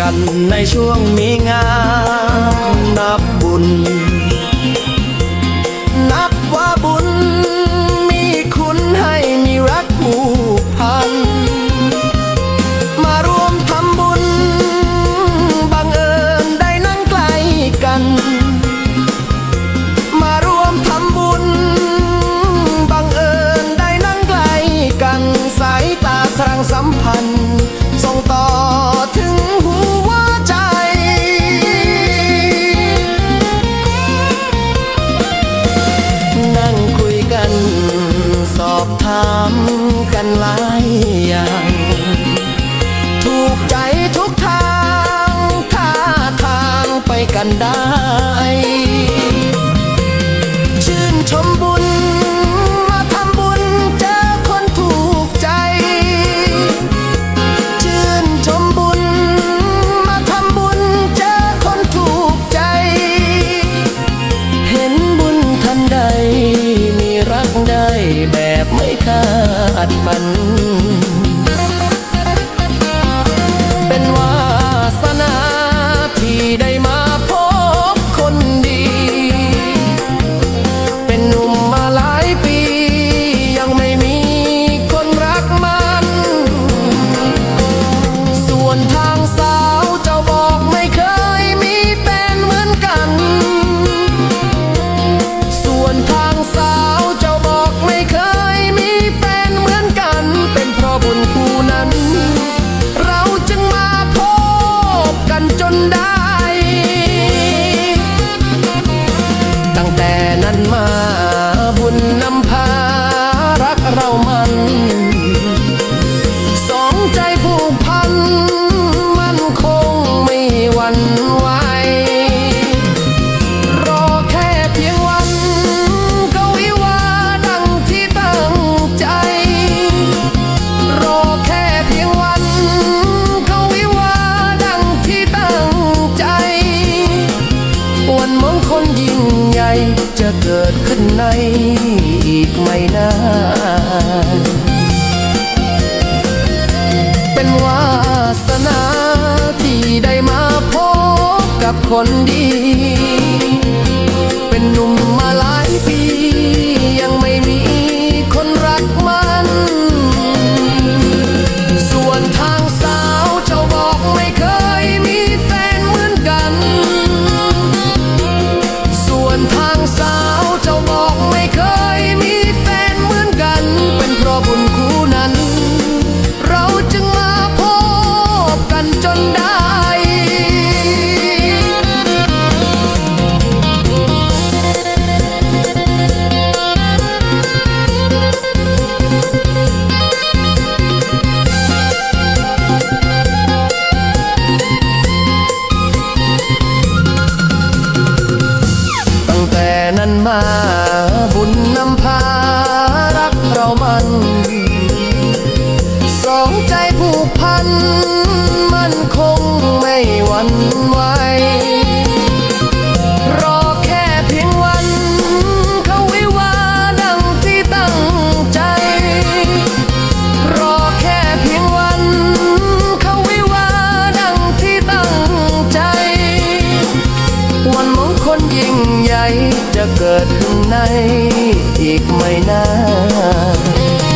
กันในช่วงมีงานนับบุญ นับว่าบุญมีคุณให้มีรักผูกพัน มาร่วมทำบุญ บังเอิญได้นั่งใกล้กัน มาร่วมทำบุญ บังเอิญได้นั่งใกล้กันสายตาสร้างสัมพันธ์ส่งต่อามกันหลายอย่าง ถูกใจทุกทางท่าทางไปกันได้ ด จะเกิดขึ้นในอีกไม่นานเป็นวาสนาที่ได้มาพบกับคนดี รอแค่เพียงวันเขาวิวดังที่ตั้งใจ รอแค่เพียงวันเขาวิวดังที่ตั้งใจ วันมงคลยิ่งใหญ่จะเกิดขึ้นในอีกไม่นาน